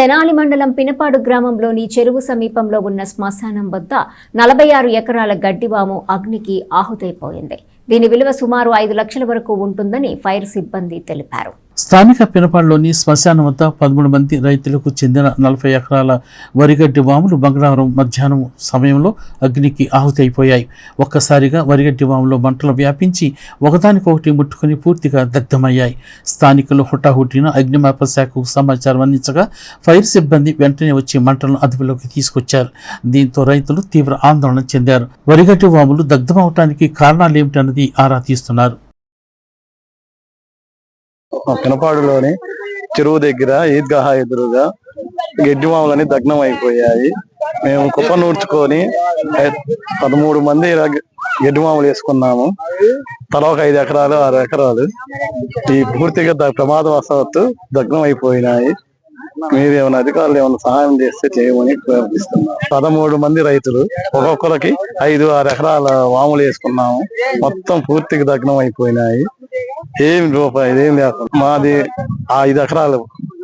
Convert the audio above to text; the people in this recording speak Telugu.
తెనాలి మండలం పినపాడు గ్రామంలోని చెరువు సమీపంలో ఉన్న శ్మశానం వద్ద నలభై ఆరు ఎకరాల గడ్డివాము అగ్నికి ఆహుతైపోయింది. దీని విలువ సుమారు ఐదు లక్షల వరకు ఉంటుందని ఫైర్ సిబ్బంది తెలిపారు. స్థానిక పినపాడులోని శ్మశానం వద్ద పదమూడు మంది రైతులకు చెందిన నలభై ఎకరాల వరిగడ్డి వాములు మంగళవారం మధ్యాహ్నం సమయంలో అగ్నికి ఆహుతి అయిపోయాయి. ఒక్కసారిగా వరిగడ్డి వాములో మంటలు వ్యాపించి ఒకదానికొకటి ముట్టుకుని పూర్తిగా దగ్ధమయ్యాయి. స్థానికులు హుటాహుటిన అగ్నిమాపక శాఖకు సమాచారం అందించగా ఫైర్ సిబ్బంది వెంటనే వచ్చి మంటలను అదుపులోకి తీసుకొచ్చారు. దీంతో రైతులు తీవ్ర ఆందోళన చెందారు. వరిగడ్డి వాములు దగ్ధమవటానికి కారణాలేమిటన్నది ఆరా తీస్తున్నారు. పినపాడులోని చెరువు దగ్గర ఈద్గాహ ఎదురుగా గడ్డి దగ్నం అయిపోయాయి మేము కుప్ప నూర్చుకొని పదమూడు మంది ఇలా గడ్డి వేసుకున్నాము. తల ఒక ఐదు ఎకరాలు ఆరు ఎకరాలు. ఈ పూర్తిగా ప్రమాద ప్రమాదవశాత్తు దగ్నం అయిపోయినాయి మీరు ఏమైనా అధికారులు ఏమైనా సహాయం చేస్తే చేయమని ప్రార్థిస్తున్నాం. పదమూడు మంది రైతులు ఒక్కొక్కరికి ఐదు ఆరు ఎకరాల వాములు వేసుకున్నాము. మొత్తం పూర్తిగా దగ్నం అయిపోయినాయి ఏం రూపాయి ఏం లేకుండా మాది ఐదు ఎకరాలు.